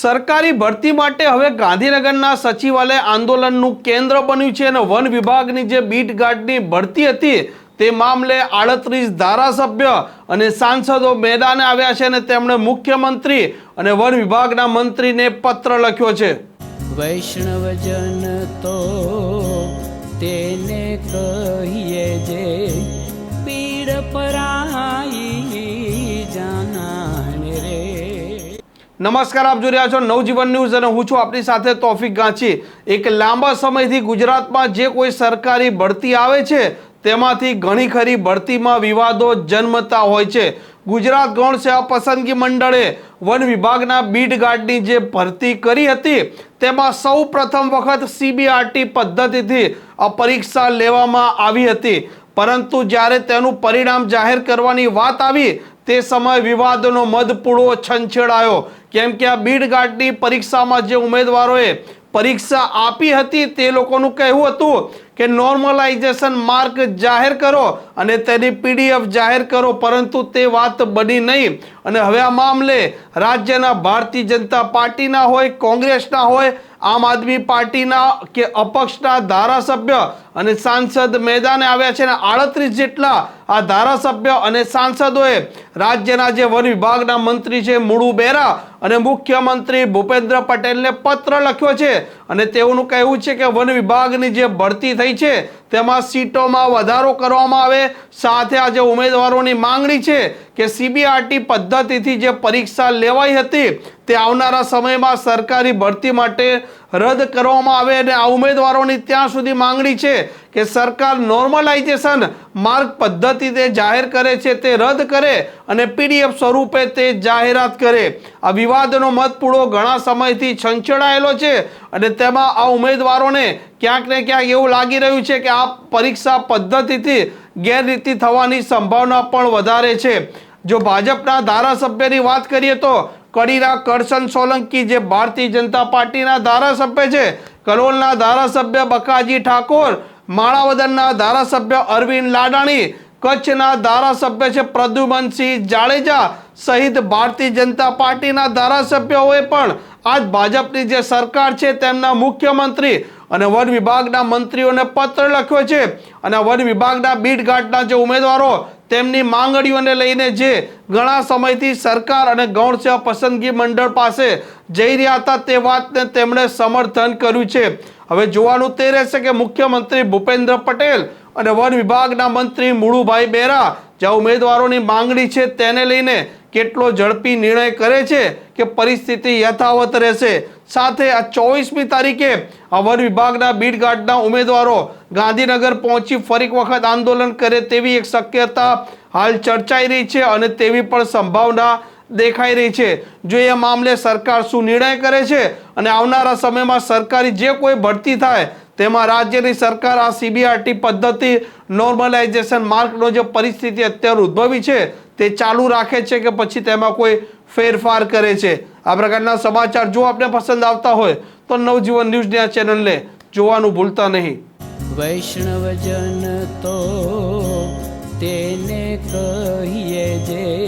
સરકારી ભરતી માટે હવે ગાંધીનગરના સચિવાલય આંદોલનનું કેન્દ્ર બન્યું છે અને વન વિભાગની જે બીટ ગાર્ડની ભરતી હતી તે મામલે આડત્રીસ ધારાસભ્ય અને સાંસદો મેદાને આવ્યા છે અને તેમણે મુખ્યમંત્રી અને વન વિભાગના મંત્રીને પત્ર લખ્યો છે. વૈષ્ણવજન તો તેને કહીએ જે પીડ પરાઈ નમસ્કાર, આપ જોઈ રહ્યા છો નવજીવન ન્યૂઝ અને હું છું આપની સાથે તોફિક ગાંચી. એક લાંબા સમયથી ગુજરાતમાં જે કોઈ સરકારી ભરતી આવે છે, તેમાંથી ઘણી ખરી ભરતીમાં વિવાદો જન્મતા હોય છે. ગુજરાત ગૌણ સેવા પસંદગી મંડળે વન વિભાગના બીડ ગાર્ડની જે ભરતી કરી હતી, તેમાં સૌ પ્રથમ વખત સીબીઆરટી પદ્ધતિથી આ પરીક્ષા લેવામાં આવી હતી. પરંતુ જ્યારે તેનું પરિણામ જાહેર કરવાની વાત આવી તે સમયે વિવાદનો મધપૂડો છંછેડાયો. કેમ કે આ બીડ ગાર્ડની પરીક્ષામાં જે ઉમેદવારોએ પરીક્ષા આપી હતી તે લોકોનું કહેવું હતું કે નોર્મલાઇઝેશન માર્ક જાહેર કરો અને તેની પીડીએફ જાહેર કરો, પરંતુ તે વાત બની નહીં. અને હવે આ મામલે રાજ્યના ભારતીય જનતા પાર્ટીના હોય, કોંગ્રેસના હોય, આમ આદમી પાર્ટીના કે અપક્ષના ધારાસભ્ય અને સાંસદ મેદાને આવ્યા છે અને આડત્રીસ જેટલા આ ધારાસભ્ય અને સાંસદોએ રાજ્યના જે વન વિભાગના મંત્રી છે મુળુ બેરા અને મુખ્યમંત્રી ભૂપેન્દ્ર પટેલને પત્ર લખ્યો છે અને તેઓનું કહેવું છે કે વન વિભાગની જે ભરતી થઈ છે તેમાં સીટોમાં વધારો કરવામાં આવે. સાથે આજે ઉમેદવારોની માંગણી છે કે સીબીઆરટી પદ્ધતિથી જે પરીક્ષા લેવાઈ હતી તે આવનારા સમયમાં સરકારી ભરતી માટે રદ કરવામાં આવે અને આ ઉમેદવારોની ત્યાં સુધી માંગણી છે કે સરકાર નોર્મલાઇઝેશન માર્ગ પદ્ધતિ તે જાહેર કરે છે તે રદ કરે અને પીડીએફ સ્વરૂપે તે જાહેરાત કરે. આ વિવાદનો મતપૂળો ઘણા સમયથી છંછેડાયેલો છે અને તેમાં આ ઉમેદવારોને ક્યાંક ને ક્યાંક એવું લાગી રહ્યું છે કે આ પરીક્ષા પદ્ધતિથી ગેરરીતિ થવાની સંભાવના પણ વધારે છે. જો ભાજપના ધારાસભ્યની વાત કરીએ તો કડીરા કરશન સોલંકી જે ભારતીય જનતા પાર્ટીના ધારાસભ્ય છે કલોલના ધારાસભ્ય બકાજી ઠાકોર, માણાવદરના ધારાસભ્ય અરવિંદ લાડાણી, કચ્છના ધારાસભ્ય છે પ્રદ્યુમનસિંહ જાડેજા સહિત ભારતીય જનતા પાર્ટીના ધારાસભ્યોએ પણ આજ ભાજપની જે સરકાર છે તેમના મુખ્યમંત્રી અને વન વિભાગના મંત્રીઓને પત્ર લખ્યો છે અને વન વિભાગના બીટઘાટના જે ઉમેદવારો તેમની માંગણીઓને લઈને જે ઘણા સમયથી સરકાર અને ગૌણ સેવા પસંદગી મંડળ પાસે જઈ રહ્યા હતા તે વાતને તેમણે સમર્થન કર્યું છે. હવે જોવાનું તે રહેશે કે મુખ્યમંત્રી ભૂપેન્દ્ર પટેલ અને વન વિભાગના મંત્રી મુળુભાઈ બેરા જે ઉમેદવારોની માંગણી છે તેને લઈને કેટલો ઝડપી નિર્ણય કરે છે કે પરિસ્થિતિ યથાવત રહેશે. સાથે આ ચોવીસમી તારીખે આ વન વિભાગના બીડ ગાર્ડના ઉમેદવારો ગાંધીનગર પહોંચી ફરી વખત આંદોલન કરે તેવી એક શક્યતા હાલ ચર્ચાઈ રહી છે અને તેવી પણ સંભાવના દેખાઈ રહી છે. જો એ મામલે સરકાર શું નિર્ણય કરે છે અને આવનારા સમયમાં સરકારી જે કોઈ ભરતી થાય તેમાં રાજ્યની સરકાર આ સીબીઆરટી પદ્ધતિ નોર્મલાઇઝેશન માર્કનો જે પરિસ્થિતિ અત્યારે ઉદ્ભવી છે તે ચાલુ રાખે છે કે પછી તેમાં કોઈ ફેરફાર કરે છે? આ પ્રકારના સમાચાર જો આપને પસંદ આવતા હોય તો નવજીવન ન્યૂઝની આ ચેનલને જોવાનું ભૂલતા નહીં. વૈષ્ણવજન તો તેને કહીએ જે